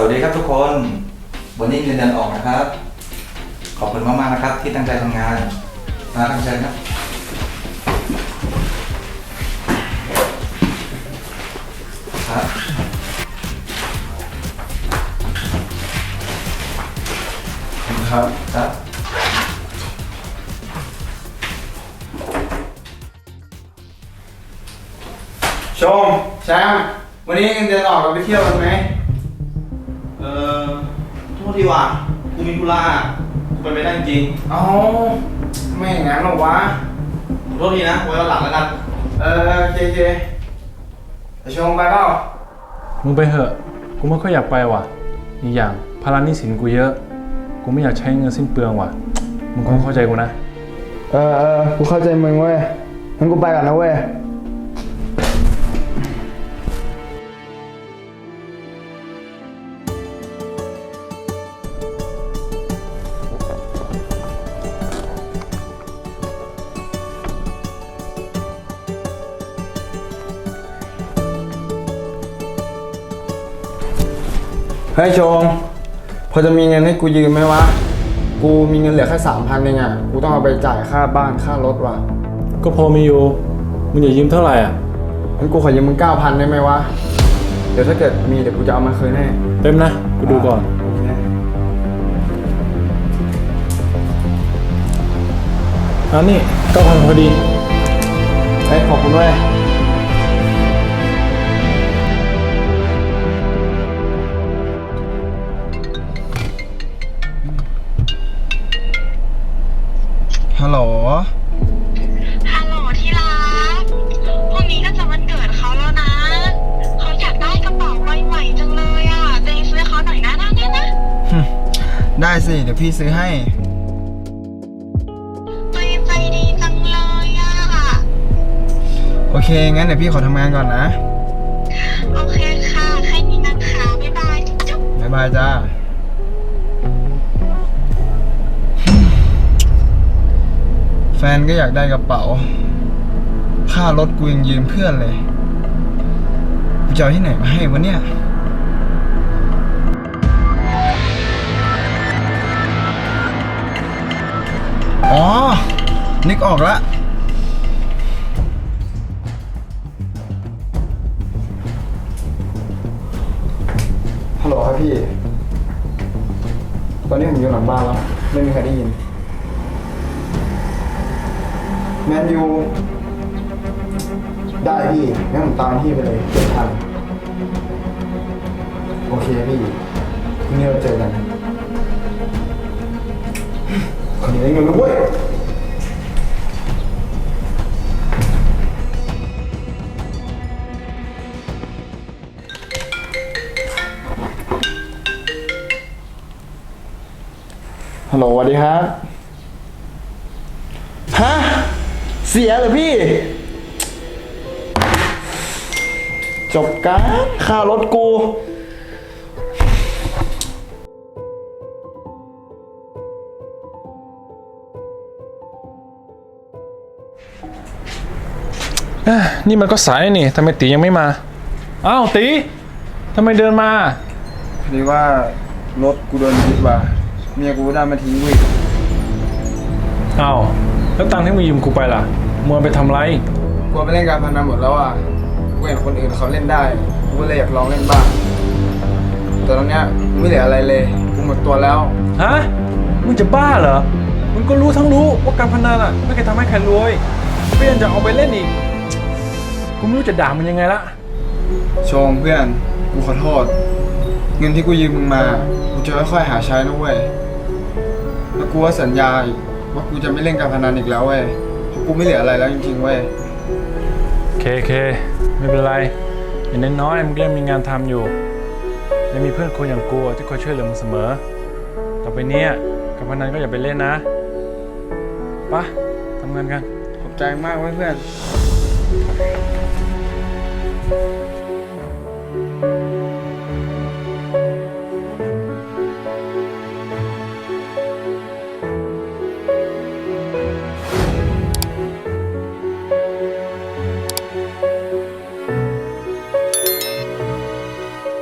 สวัสดีครับทุกคน วันนี้เงินเดือนออกนะครับ ขอบคุณมากๆนะครับ ที่ตั้งใจทำงานมาตั้งใจครับ ครับ ครับครับชมแชมป์วันนี้เงินเดือนออกเราไปเที่ยวกันไหม โทษทีว่ะกูมีธุระกูไปไม่ได้จริงเอ้าไม่อย่างนั้นหรอกวะ ขอโทษทีนะไว้วันหลังแล้วกัน เออเจเจไอชมไปเปล่ามึงไปเถอะ กูไม่ค่อยอยากไปว่ะ อีกอย่างภาระหนี้สินกูเยอะ กูไม่อยากใช้เงินสิ้นเปลืองว่ะ มึงคงเข้าใจกูนะ เออเออกูเข้าใจมึงเว้ยงั้นกูไปก่อนนะเว้ย เฮ้ยชงพอจะมีเงินให้กูยืมไหมวะ กูมีเงินเหลือแค่สามพันเองอะ กูต้องเอาไปจ่ายค่าบ้านค่ารถว่ะก็พอมีอยู่มึงอย่ายืมเท่าไหร่อะ งั้นกูขอยืมมึงเก้าพันได้ไหมวะ เดี๋ยวถ้าเกิดมีเดี๋ยวกูจะเอามาคืนให้เต็มนะกูดูก่อนโอเคอันนี้เก้าพันพอดี เฮ้ยขอบคุณด้วย ฮัลโหลฮัลโหลที่รักพรุ่งนี้ก็จะวันเกิดเขาแล้วนะ เขาอยากได้กระเป๋าใบใหม่จังเลยอะเจงซื้อให้เขาหน่อยนะนะนะนะได้สิ เดี๋ยวพี่ซื้อให้เจงใจดีจังเลยอะ โอเค งั้นเดี๋ยวพี่ขอทำงานก่อนนะ โอเคค่ะ แค่นี้นะคะ บ๊ายบายจุ๊บ บ๊ายบายจ้า แฟนก็อยากได้กระเป๋า ค่ารถกูยังยืมเพื่อนเลยกูจะเอาที่ไหนมาให้วะเนี่ยอ๋อ นึกออกละ ฮัลโหลครับพี่ ตอนนี้ผมอยู่หลังบ้านแล้ว ไม่มีใครได้ยิน แมนยูได้พี่งั้นผมตามพี่ไปเลยเจ็ดพันโอเคพี่พรุ่งนี้เราเจอกันคนนี้ได้เงินแล้วเว้ยฮัลโหลสวัสดีครับ ฮะ เสียเหรอพี่ จบการค่ารถกูเอ้ยนี่มันก็สายนี่ทำไมตียังไม่มา อ้าวตีทำไมเดินมา พอดีว่ารถกูโดนยึดว่ะเมียกูได้มาทิ้งกูอีกอ้าว แล้วตังค์ที่มึงยืมกูไปล่ะมึงเอาไปทำไรกูไปเล่นการพนันหมดแล้วอะกูเห็นคนอื่นเขาเล่นได้ กูก็เลยอยากลองเล่นบ้าง แต่ตอนเนี้ยกูไม่เหลืออะไรเลย กูหมดตัวแล้ว ฮะ มึงจะบ้าเหรอ มึงก็รู้ทั้งรู้ว่าการพนันอะ ไม่เคยทำให้ใครรวยก็ยังจะเอาไปเล่นอีก กูไม่รู้จะด่ามันยังไงละโชมเพื่อน กูขอโทษ เงินที่กูยืมมึงมา กูจะค่อยๆหาใช้นะเว้ย แล้วกูว่าสัญญาอีก ว่ากูจะไม่เล่นการพนันอีกแล้วเว้ยเพราะกูไม่เหลืออะไรแล้วจริงๆเว้ย เคเค ไม่เป็นไร อย่างน้อยๆมึงก็ยังมีงานทำอยู่ยังมีเพื่อนคนอย่างกูที่คอยช่วยเหลือมึงเสมอ ต่อไปเนี้ยการพนันก็อย่าไปเล่นนะไปะทำงานกัน ขอบใจมากเว้ยเพื่อนเ